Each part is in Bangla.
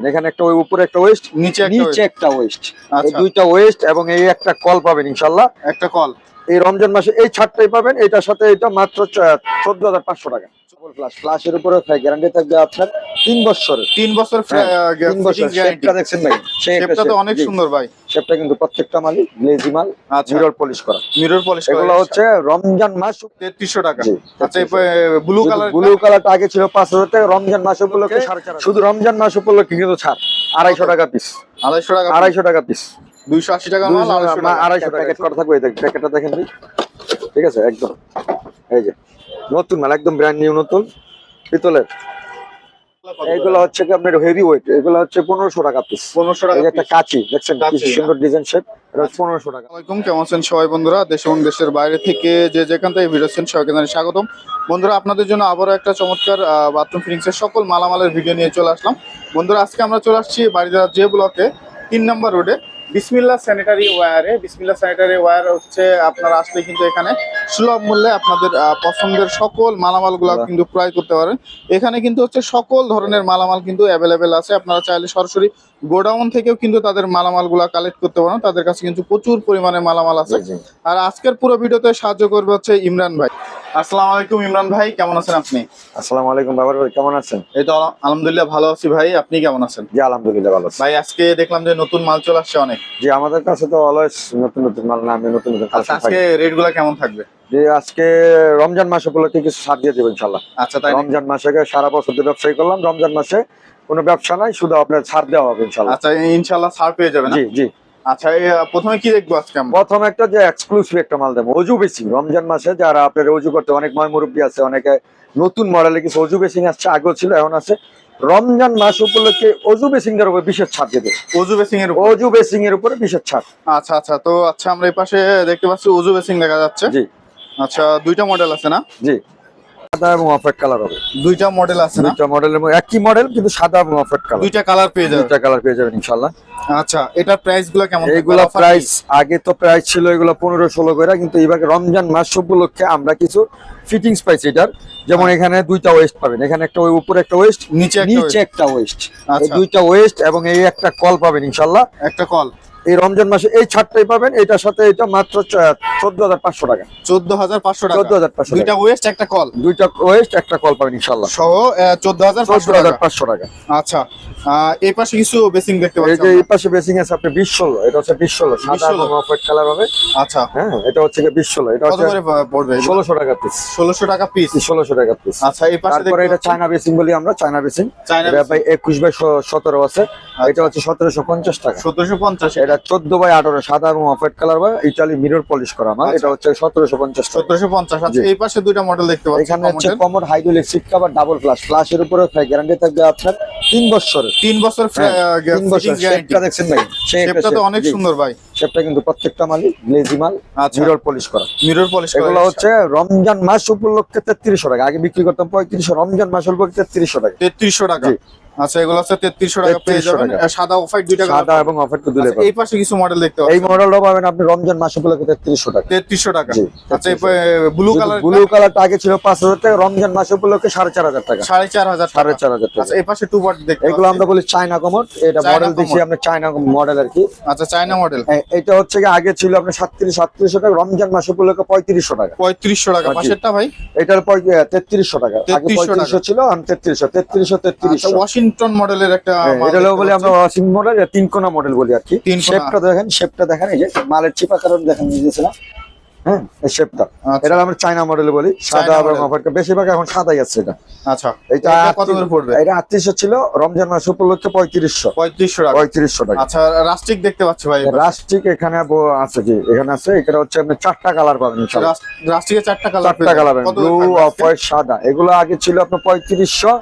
পাবেন। এখানে একটা ওই উপরে একটা ওয়েস্ট নিচে নিচে একটা ওয়েস্ট এই আচ্ছা। দুইটা ওয়েস্ট এবং এই একটা কল পাবেন ইনশাল্লাহ। একটা কল এই রমজান মাসে এই ছাড়টাই পাবেন এটার সাথে এটা মাত্র চোদ্দ হাজার পাঁচশো টাকা। ফ্লাশ ফ্লাশের উপরে গ্যারান্টি থাকবে আপনার তিন তিন বছর হ্যাঁ, তিন বছর। শেপটা দেখছেন ভাই? শেপটা তো অনেক সুন্দর ভাই। শেপটা কিন্তু প্রত্যেকটা মালই গ্লেজি মাল আচ্ছা। মিরর পলিশ করা। মিরর পলিশ এগুলো হচ্ছে রমজান মাস টাকা। জি, আচ্ছা ব্লু কালার ব্লু কালারটা আগে ছিল টাকা রমজান মাস উপলক্ষে শুধু রমজান মাস উপলক্ষে কিন্তু ছাড়। আড়াইশো টাকা পিস আড়াইশো টাকা আড়াইশো টাকা পিস দুইশো আশি টাকা মাল আড়াইশো টাকা। প্যাকেট করা থাকবে এই দেখ প্যাকেটটা দেখেন ঠিক আছে একদম। এই যে। নতুন মাল একদম ব্র্যান্ড নিউ নতুন। পিতলের। এইগুলো হচ্ছে কি আপনার হেভি ওয়েট এগুলো হচ্ছে পনেরোশো টাকা পিস পনেরোশো টাকা একটা। কাচি দেখছেন সুন্দর ডিজাইন শেপ এটা পনেরোশো টাকা। কেমন আছেন সবাই বন্ধুরা? দেশ এবং দেশের বাইরে থেকে যে যেখান থেকে ভিডিও সবাইকে স্বাগতম। বন্ধুরা আপনাদের জন্য আবারও একটা চমৎকার বাথরুম ফিটিংসের সকল মালামালের ভিডিও নিয়ে চলে আসলাম। বন্ধুরা আজকে আমরা চলে আসছি বাড়িদার যে ব্লকে তিন নম্বর রোডে বিসমিল্লা স্যানিটারি ওয়্যারে বিসমিল্লা স্যানিটারি ওয়্যার হচ্ছে আপনারা আসলে কিন্তু এখানে সুলভ মূল্যে আপনাদের আহ, পছন্দের সকল মালামালগুলো। কিন্তু ক্রয় করতে পারেন। এখানে কিন্তু হচ্ছে সকল ধরনের মালামাল কিন্তু অ্যাভেলেবেল আছে। আপনারা চাইলে সরাসরি গোডাউন থেকেও কিন্তু তাদের মালামালগুলো কালেক্ট করতে পারেন। তাদের কাছে কিন্তু প্রচুর পরিমাণে মালামাল আছে। আর আজকের পুরো ভিডিওতে সাহায্য করবে হচ্ছে ইমরান ভাই। আসসালামু আলাইকুম ইমরান ভাই কেমন আছেন আপনি? আসসালামু আলাইকুম বাবার ভাই কেমন আছেন? এই তো আলহামদুলিল্লাহ ভালো আছি ভাই আপনি কেমন আছেন? জি আলহামদুলিল্লাহ ভালো আছি। ভাই আজকে দেখলাম যে নতুন মাল চলে আসছে অনেক। জি আমাদের কাছে তো অলওয়েজ নতুন নতুন মাল নামে নতুন নতুন আচ্ছা আজকে থাকে রেটগুলা কেমন থাকবে? যে আজকে রমজান মাস উপলক্ষে কিছু ছাড় দিয়ে দেবো ইনশাল্লাহ আচ্ছা তাই রমজান মাসে সারা বছর তো ব্যবসায়ী করলাম রমজান মাসে কোনো ব্যবসা নাই শুধু আপনার ছাড় দেওয়া হবে ইনশাল্লাহ আচ্ছা ইনশাল্লাহ ছাড় পেয়ে যাবেন জি জি। আচ্ছা প্রথমে কি দেখব আজকে প্রথম একটা যে এক্সক্লুসিভ একটা মাল দেবো অজু বেসিং রমজান মাসে যারা আপনার অজু করতে অনেক ময় মুরব্বী আছে অনেকে নতুন মডেলে কিছু অজু বেসিং আসছে আগেও ছিল এখন আছে। রমজান মাস উপলক্ষে অজু বেসিং এর উপর বিশেষ ছাড় দেবে। উজু বেসিং এর অজু বেসিং এর উপরে বিশেষ ছাড়। আচ্ছা আচ্ছা তো আচ্ছা আমরা এই পাশে দেখতে পাচ্ছি উজু বেসিং দেখা যাচ্ছে। জি। আচ্ছা দুইটা মডেল আছে না? জি। সাদা এবং অফেট কালার হবে। দুইটা মডেল আছে দুইটা মডেলের একই মডেল কিন্তু সাদা এবং অফেট কালার দুইটা কালার পেয়ে যাবেন। দুইটা কালার পেয়ে যাবেন ইনশাল্লাহ আচ্ছা এটার প্রাইসগুলো কেমন থাকবে? প্রাইস আগে তো প্রাইস ছিল এগুলো পনেরো ষোলো করে কিন্তু এবার রমজান মাস উপলক্ষে আমরা কিছু ফিটিংস পাইছি এটার। যেমন এখানে দুইটা ওয়েস্ট পাবেন। এখানে একটা ওই উপরে একটা ওয়েস্ট নিচে নিচে একটা ওয়েস্ট আচ্ছা। দুইটা ওয়েস্ট এবং এই একটা কল পাবেন ইনশাল্লাহ একটা কল এই রমজান মাসে এই ছাড়টাই পাবেন এটার সাথে এটা মাত্র চোদ্দ হাজার পাঁচশো টাকা। চোদ্দ হাজার পাঁচশো টাকা। চোদ্দ হাজার পাঁচশো দুইটা ওয়েস্ট একটা কল দুইটা ওয়েস্ট একটা কল পাবেন ইনশাল্লাহ সহ চোদ্দ হাজার চোদ্দ হাজার পাঁচশো টাকা। আচ্ছা এই পাশে কিছু বেসিং দেখতে পাচ্ছি এই পাশে বেসিং আছে আপনি বিশ ষোলো এটা হচ্ছে বিশ ষোলো সাদা 20 ষোলো। কালার হবে। আচ্ছা। হ্যাঁ এটা হচ্ছে বিশ ষোলো এটা হচ্ছে পড়বে ষোলোশো টাকা পিস ষোলোশো টাকা পিস ষোলোশো টাকা পিস আচ্ছা এই পাশে তারপরে এটা চায়না বেসিং বলি আমরা চায়না বেসিং। চায়না ভাই একুশ বাই সতেরো আছে। এটা হচ্ছে সতেরোশো পঞ্চাশ টাকা। সতেরোশো পঞ্চাশ এটা চোদ্দ বাই আঠারো সাদা এবং অফেট কালার বা ইটালি মিরর পলিশ করা আমার। আচ্ছা। এটা হচ্ছে সতেরোশো পঞ্চাশ সতেরোশো পঞ্চাশ আচ্ছা। এই পাশে দুইটা মডেল দেখতে পাচ্ছি এখানে হচ্ছে। কমর hydraulic seat cover double flush ফ্লাশের উপরে গ্যারান্টি থাকবে আপনার তিন বছরের। তিন বছর হ্যাঁ, তিন বছর শেপটা দেখছেন ভাই? শেপটা তো অনেক সুন্দর ভাই। শেপটা কিন্তু প্রত্যেকটা মালই গ্লেজি মাল আচ্ছা। মিরর পলিশ করা। মিরর পলিশ এগুলো হচ্ছে রমজান মাস উপলক্ষে তেত্রিশশো টাকা। আগে বিক্রি করতাম পঁয়ত্রিশশো রমজান মাস উপলক্ষে তেত্রিশশো টাকা। তেত্রিশশো টাকা। জি। আচ্ছা এগুলো হচ্ছে তেত্রিশশো টাকা পেয়ে যাবেন। সাদা দুইটা সাদা এবং অফার তো দিলে আচ্ছা, এই পাশে কিছু মডেল দেখতে এই মডেলটা পাবেন আপনি রমজান মাস উপলক্ষে তেত্রিশশো টাকা। তেত্রিশশো টাকা। আচ্ছা ব্লু কালার ব্লু ছিল পাঁচ হাজার টাকা রমজান মাস উপলক্ষে সাড়ে চার হাজার টাকা। সাড়ে চার হাজার সাড়ে টাকা। আচ্ছা এই পাশে টু পার্ট দেখতে এগুলো আমরা বলি চায়না কমর এটা মডেল কমর। আমরা চায়না মডেল আর কি। আচ্ছা চায়না মডেল এটা হচ্ছে কি আগে ছিল আপনার সাতত্রিশ সাতত্রিশশো টাকা রমজান মাস উপলক্ষে পঁয়ত্রিশশো টাকা। পঁয়ত্রিশশো টাকা। জি। পাশেরটা ভাই? এটার তেত্রিশশো টাকা। আগে 3300 পঁয়ত্রিশশো ছিল আমি তেত্রিশশো তেত্রিশশো আচ্ছা তেত্রিশশো ওয়াশিংটন মডেলের একটা মাল এটা হলো বলি আমরা ওয়াশিং মডেল তিন কোনা মডেল বলি আর কি। শেপটা দেখেন শেপটা দেখেন এই যে মালের চিপা কারণ দেখেন না হ্যাঁ এই শেপটা আচ্ছা। এটা আমরা চায়না মডেল বলি। সাদা এবং। অফার বেশিরভাগ এখন সাদাই আছে এটা। আচ্ছা। এটা এটা কত করে পড়বে? এটা আটত্রিশশো ছিল রমজান মাস উপলক্ষে পঁয়ত্রিশশো। পঁয়ত্রিশশো টাকা। পঁয়ত্রিশশো টাকা। আচ্ছা রাস্টিক দেখতে পাচ্ছি ভাই রাস্টিক এখানে আছে কি? এখানে আছে এখানে হচ্ছে আপনি চারটা কালার পাবেন ইনশাআল্লাহ। রাস্টিকের চারটা কালার চারটা কালার পাবেন। ব্লু অফ হোয়াইট সাদা। এগুলো আগে ছিল আপনার পঁয়ত্রিশশো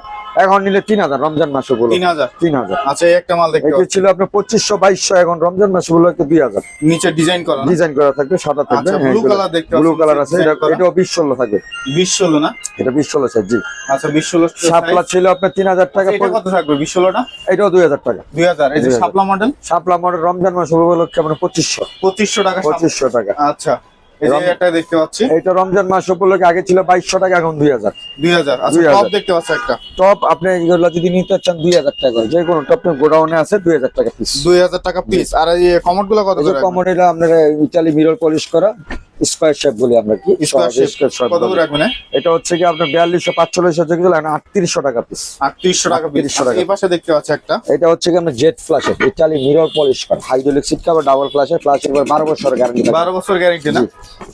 এখন নিলে তিন হাজার রমজান মাস তিন হাজার? তিন হাজার। আচ্ছা একটা মাল দেখতে ছিল আপনার পঁচিশশো বাইশশো এখন রমজান মাস উপলক্ষে দুই হাজার। নিচে ডিজাইন করা ডিজাইন করা থাকবে সাদা থাকবে আচ্ছা, blue দেখতে ব্লু কালার আছে। এটাও বিশ ষোলো থাকবে। বিশ ষোলো না? এটা বিশ ষোলো সাইজ জি। আচ্ছা বিশ ষোলো শাপলা ছিল আপনার তিন হাজার টাকা কত থাকবে বিশ ষোলোটা এটাও দুই হাজার টাকা। দুই হাজার। এই যে শাপলা মডেল শাপলা মডেল রমজান মাস উপলক্ষে পঁচিশশো। পঁচিশশো টাকা পঁচিশশো টাকা। আচ্ছা। রমজান মাস উপলক্ষে আগে ছিল বাইশশো টাকা এখন দুই হাজার। দুই হাজার। আচ্ছা 2000 টপ দেখতে পাচ্ছি একটা। টপ আপনি এগুলো যদি নিতে চান দুই হাজার টাকা করে। যে কোনো টপ গোডাউনে আছে দুই হাজার টাকা পিস দুই হাজার টাকা পিস আর এই গুলো কত আপনার ইটালি মিরর পলিশ করা। স্কোয়ার শেপ বলি আমরা কি? এটা হচ্ছে কি আপনার বিয়াল্লিশশো পাঁচচল্লিশশো থেকে গেলে আটত্রিশশো টাকা পিস আটত্রিশশো টাকা পিস 3800 টাকা। পাশে দেখতে পাচ্ছি একটা। এটা হচ্ছে কি আপনার জেট ফ্ল্যাশের ইটালি মিরর পলিশ করা। হাইড্রোলিক সিট ডাবল বারো বছর গ্যারান্টি বারো বছর গ্যারেন্টি না?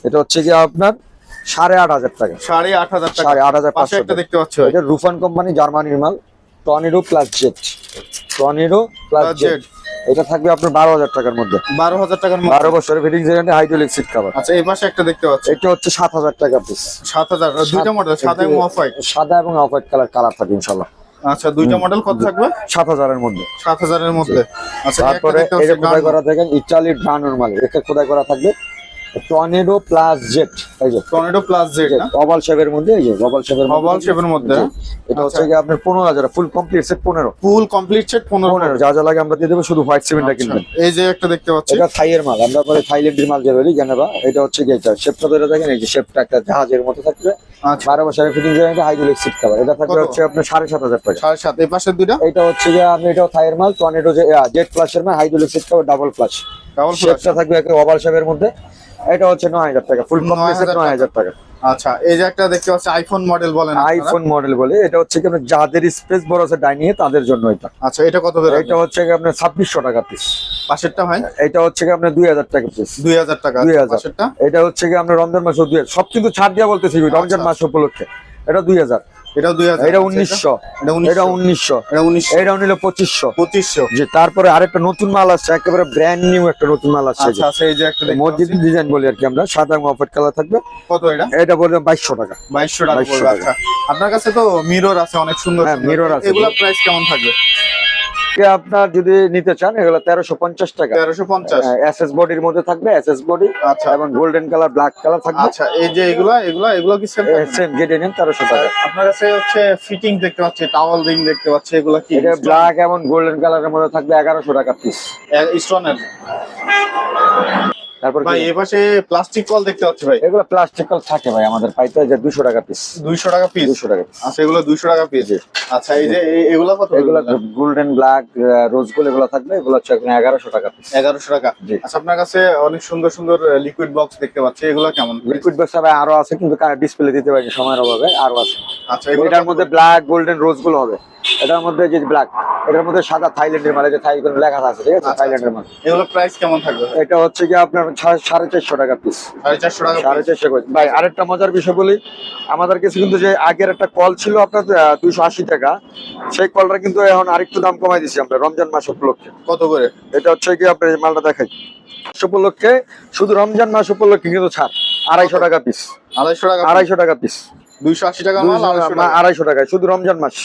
এটা হচ্ছে কি আপনার সাড়ে আট হাজার টাকা। সাড়ে আট হাজার টাকা। সাড়ে আট হাজার পাঁচশো দেখতে পাচ্ছি এটা রুফান কোম্পানি জার্মানির মাল। Tornado plus jet tornado plus jet. এটা থাকবে আপনার বারো হাজার টাকার মধ্যে। বারো হাজার টাকার মধ্যে? বারো বছরের ফিটিং হাইড্রোলিক সিট কাভার আচ্ছা এই মাসে একটা দেখতে পাচ্ছি। এটা হচ্ছে সাত হাজার টাকা পিস সাত হাজার দুইটা মডেল সাদা এবং অফ হোয়াইট সাদা এবং অফ হোয়াইট কালার কালার থাকবে ইনশাল্লাহ আচ্ছা দুইটা মডেল কত থাকবে? সাত হাজারের মধ্যে। সাত হাজারের মধ্যে। আচ্ছা তারপরে এটা খোদাই করা দেখেন ইটালির ডানোর মাল এটা খোদাই করা থাকবে। টর্নেডো প্লাস জেট এই যে। টর্নেডো প্লাস না? ওভাল শেপের মধ্যে এই যে ওভাল শেপের ওভাল শেপের মধ্যে এটা হচ্ছে কি আপনার পনেরো হাজার ফুল কমপ্লিট সেট পনেরো। ফুল কমপ্লিট সেট পনেরো। যা যা লাগে আমরা দিয়ে দেবো শুধু হোয়াইট সিমেন্টটা আচ্ছা, কিনবেন। এই যে একটা দেখতে পাচ্ছি। এটা থাইয়ের মাল আমরা পরে থাইল্যান্ডের মাল যে বলি জানাবা এটা হচ্ছে কি এটা শেপটা ধরে দেখেন এই যে শেপটা একটা জাহাজের মতো থাকবে। আচ্ছা। বছরের ফিটিং হাইড্রোলিক সিট কাভার এটা থাকবে হচ্ছে আপনার টাকা। এই পাশের এটা হচ্ছে যে আপনি এটাও থাইয়ের মাল টর্নেডো যে জেট ফ্লাশের মাল hydraulic seat cover double flush double শেপটা থাকবে একটা ওভাল শেপের মধ্যে। এটা হচ্ছে 9000 টাকা ফুল কমপ্লিট 9000 টাকা। আচ্ছা এই যে একটা দেখতে পাচ্ছি আইফোন মডেল বলেন আইফোন মডেল বলে এটা হচ্ছে কি যাদের স্পেস বড় আছে ডাইনিং তাদের জন্য এটা। আচ্ছা এটা কত করে এটা হচ্ছে কি আপনার 2600 টাকা পিস পাশেরটা ভাই? এটা হচ্ছে কি আপনার 2000 টাকা পিস 2000 টাকা 2000 পাশেরটা? এটা হচ্ছে কি আপনার রমজান মাসে 2000 সব কিন্তু ছাড় দিয়া বলতেছি আচ্ছা। রমজান মাস উপলক্ষে। এটা 2000 এটা দুই হাজার আচ্ছা, এটা উনিশশো। এটা? উনিশশো। উনিশশো। এটা নিল পঁচিশশো। পঁচিশশো। যে তারপরে আরেকটা নতুন মাল আসছে একেবারে ব্র্যান্ড নিউ একটা নতুন মাল আসছে আচ্ছা, আচ্ছা, এই যে একটা মসজিদ ডিজাইন বলি আর কি আমরা সাদা মফেট কালার থাকবে। এটা? এটা বললাম বাইশশো টাকা। বাইশশো টাকা আপনার কাছে তো মিরর আছে অনেক সুন্দর হ্যাঁ, মিরর আছে। এগুলো প্রাইস কেমন থাকবে? কে আপনার যদি নিতে চান এগুলো তেরোশো পঞ্চাশ টাকা। তেরোশো পঞ্চাশ। এস এস বডির মধ্যে থাকবে এস এস বডি আচ্ছা। এবং গোল্ডেন কালার ব্ল্যাক কালার থাকবে। আচ্ছা এই যে এগুলো এগুলো এগুলো কি সেম সেম গেটে নেন তেরোশো টাকা। আপনার কাছে হচ্ছে ফিটিং দেখতে পাচ্ছি টাওয়াল রিং দেখতে পাচ্ছি এগুলো কি? এটা ব্ল্যাক এবং গোল্ডেন কালারের মধ্যে থাকবে এগারোশো টাকা পিস স্টোনের তারপর ভাই এই পাশে প্লাস্টিক কল দেখতে পাচ্ছি ভাই। এগুলো প্লাস্টিক থাকে ভাই আমাদের পাইতে যে দুশো টাকা পিস টাকা টাকা। আচ্ছা এগুলো দুইশো টাকা পিস আচ্ছা এই যে এ- কত? এগুলো গোল্ডেন ব্ল্যাক রোজ গোল্ড এগুলো থাকবে এগুলো হচ্ছে এখন এগারোশো টাকা পিস এগারোশো টাকা। আচ্ছা আপনার কাছে অনেক সুন্দর সুন্দর লিকুইড বক্স দেখতে পাচ্ছি। এগুলো কেমন? লিকুইড বক্স হবে আরও আছে কিন্তু ডিসপ্লে দিতে পারি সময়ের অভাবে আরও আছে। আচ্ছা এটার মধ্যে ব্ল্যাক গোল্ডেন রোজগুলো হবে। এটার মধ্যে যে ব্ল্যাক এটার মধ্যে সাদা থাইল্যান্ডের মাল যে থাই লেখা আছে ঠিক আছে? আচ্ছা, থাইল্যান্ডের মাল। এগুলো প্রাইস কেমন থাকবে? এটা হচ্ছে কি আপনার সাড়ে চারশো টাকা পিস সাড়ে চারশো টাকা সাড়ে। চারশো করে। ভাই আরেকটা মজার বিষয় বলি আমাদের কাছে কিন্তু যে আগের একটা কল ছিল আপনার দুইশো আশি টাকা সেই কলটা কিন্তু এখন আরেকটু দাম কমাই দিছি আমরা রমজান মাস উপলক্ষে। কত করে? এটা হচ্ছে কি আপনার মালটা দেখাই। উপলক্ষে শুধু রমজান মাস উপলক্ষে কিন্তু ছাড় আড়াইশো টাকা পিস আড়াইশো টাকা আড়াইশো টাকা পিস দুইশো আশি টাকা মাল আড়াইশো টাকা। আড়াইশো টাকায় শুধু রমজান মাস।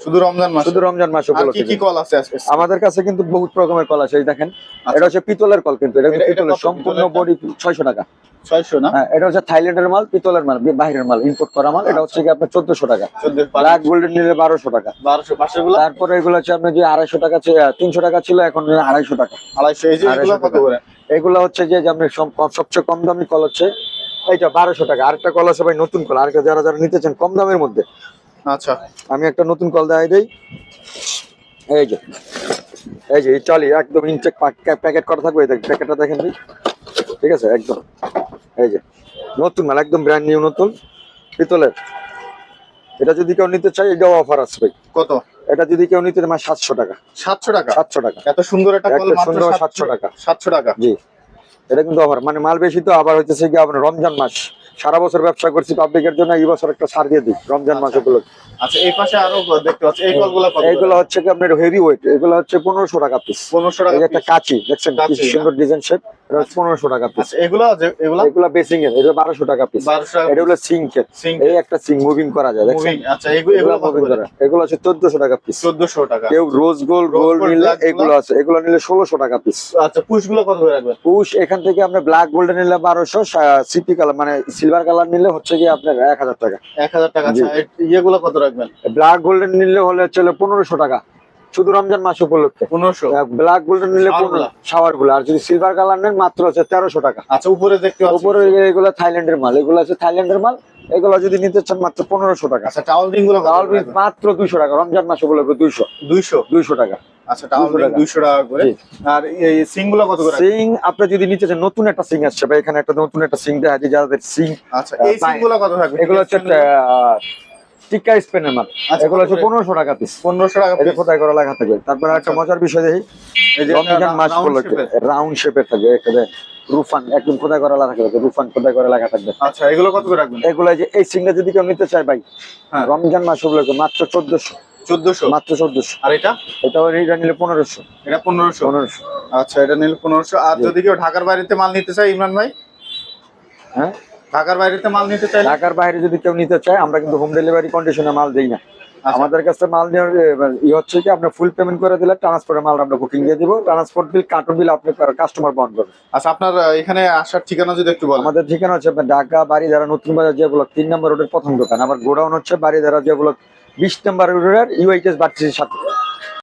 শুধু রমজান মাস? শুধু রমজান মাস উপলক্ষে কি কল আছে আমাদের কাছে কিন্তু বহুত রকমের কল আছে দেখেন। এটা হচ্ছে পিতলের কল কিন্তু এটা পিতলের সম্পূর্ণ বডি ছয়শো টাকা। ছয়শো না? হ্যাঁ এটা হচ্ছে থাইল্যান্ডের মাল পিতলের মাল বাইরের মাল ইম্পোর্ট করা মাল। এটা হচ্ছে কি আপনার টাকা। ব্ল্যাক গোল্ডেন নিলে টাকা। তারপরে এগুলো হচ্ছে আপনার যে আড়াইশো টাকা তিনশো টাকা ছিল এখন আড়াইশো টাকা। আড়াইশো এই যে এগুলো কত করে? এগুলো হচ্ছে যে যে সব- সবচেয়ে কম দামি কল হচ্ছে এইটা বারোশো টাকা। আরেকটা কল আছে ভাই নতুন কল আরেকটা যারা যারা নিতে চান কম দামের মধ্যে। আচ্ছা। আমি একটা নতুন কল দেখাই দিই। এই যে এই যে চলি একদম ইনচেক প্যাকেট করা থাকবে এই প্যাকেটটা দেখেন ঠিক আছে? একদম। এই যে নতুন মাল একদম ব্র্যান্ড নিউ নতুন। পিতলের। এটা যদি কেউ নিতে চায় এটাও অফার আছে ভাই। কত? এটা যদি কেউ নিতে চায় সাতশো টাকা। সাতশো টাকা? সাতশো টাকা। এত সুন্দর একটা সুন্দর সাতশো টাকা। টাকা। সাতশো টাকা। জি। এটা কিন্তু অফার মানে মাল বেশি তো আবার হইতেছে কি আপনার রমজান মাস। সারা বছর ব্যবসা করছি পাবলিকের জন্য এই বছর একটা ছাড় দিয়ে দিই রমজান মাসগুলো আচ্ছা এই পাশে আরও দেখতে পাচ্ছি এই কলগুলো এইগুলো হচ্ছে আপনার হেভি ওয়েট এগুলো হচ্ছে পনেরোশো টাকা পিস পনেরোশো টাকা কাঁচি একটা। দেখছেন সুন্দর ডিজাইন শেপ এটা হচ্ছে পনেরোশো টাকা পিস আচ্ছা এগুলো যে এগুলো? এগুলো বেসিং এর এটা বারোশো টাকা পিস বারোশো টাকা এটা হলো সিঙ্ক এর। এই একটা সিঙ্ক মুভিং করা যায় আচ্ছা এগুলো মুভিং করা? চোদ্দশো টাকা পিস চোদ্দশো টাকা। কেউ রোজ গোল্ড গোল্ড নিলে এগুলো আছে এগুলো নিলে ষোলোশো টাকা পিস আচ্ছা পুশগুলো কত রাখবেন? পুশ এখান থেকে আপনার ব্ল্যাক গোল্ডেন নিলে বারোশো সিপি কালার মানে সিলভার কালার নিলে হচ্ছে কি আপনার এক হাজার টাকা। এক হাজার টাকা। আচ্ছা ইয়েগুলো কত রাখবেন? ব্ল্যাক গোল্ডেন নিলে হলে হচ্ছে পনেরোশো টাকা। শুধু রমজান মাস উপলক্ষে। পনেরোশো। ব্ল্যাক গোল্ডেন নিলে গুলা? শাওয়ারগুলো আর যদি সিলভার কালার নেন মাত্র হচ্ছে তেরোশো টাকা। আচ্ছা উপরে দেখতে উপরে এগুলো থাইল্যান্ডের মাল। এগুলো আছে থাইল্যান্ডের মাল। এগুলো যদি নিতে চান মাত্র পনেরোশো টাকা। আচ্ছা টাওয়াল রিংগুলো টাওয়াল মাত্র দুইশো টাকা। রমজান মাস উপলক্ষে দুইশো। দুইশো? দুইশো টাকা। আচ্ছা টাওয়াল রিং দুইশো টাকা করে। আর এই সিংগুলো কত করে? সিং আপনি যদি নিতে চান নতুন একটা সিং আসছে বা এখানে একটা নতুন একটা সিং দেখা যায় যাদের সিং আচ্ছা এই সিংগুলো কত থাকবে? এগুলো হচ্ছে টিকা স্পেনের মাল আচ্ছা, এগুলো হচ্ছে পনেরোশো টাকা পিস পনেরোশো টাকা piece। কোথায় করা লেখা থাকবে? তারপরে একটা আচ্ছা। মজার বিষয় দেখি। রমজান মাস এর। রাউন্ড শেপের থাকবে। এখানে রুফান একদম কোথায় করা লেখা থাকবে? রুফান কোথায় করা লেখা থাকবে? আচ্ছা এগুলো কত করে রাখবেন? এগুলো যে এই সিংটা যদি কেউ নিতে চায় ভাই হ্যাঁ। রমজান মাস উপলক্ষে মাত্র চোদ্দশো। চোদ্দশো? মাত্র চোদ্দশো। আর এটা? এটা নিলে পনেরোশো। এটা পনেরোশো? পনেরোশো। আচ্ছা এটা নিলে পনেরোশো। আর যদি কেউ ঢাকার বাইরেতে মাল নিতে চায় ইমরান ভাই? হ্যাঁ? ঢাকার বাইরেতে মাল নিতে চাইলে? ঢাকার বাইরে যদি কেউ নিতে চায় আমরা কিন্তু হোম ডেলিভারি কন্ডিশনে মাল দেই না। আচ্ছা। আমাদের কাছে মাল নেওয়ার ই হচ্ছে কি আপনার ফুল পেমেন্ট করে দিলে ট্রান্সপোর্টের মাল আমরা বুকিং দিয়ে দিব। ট্রান্সপোর্ট বিল কার্টুন বিল আপনি কাস্টমার বহন করবে আচ্ছা আপনার এখানে আসার ঠিকানা যদি একটু বলেন। আমাদের ঠিকানা হচ্ছে ঢাকা বাড়িধারা নতুন বাজার যে ব্লক তিন নম্বর রোডের প্রথম দোকান। আমার গোডাউন হচ্ছে বাড়িধারা যে ব্লক বিশ নম্বর রোডের ইউআইটিএস বাড়তির সাথে।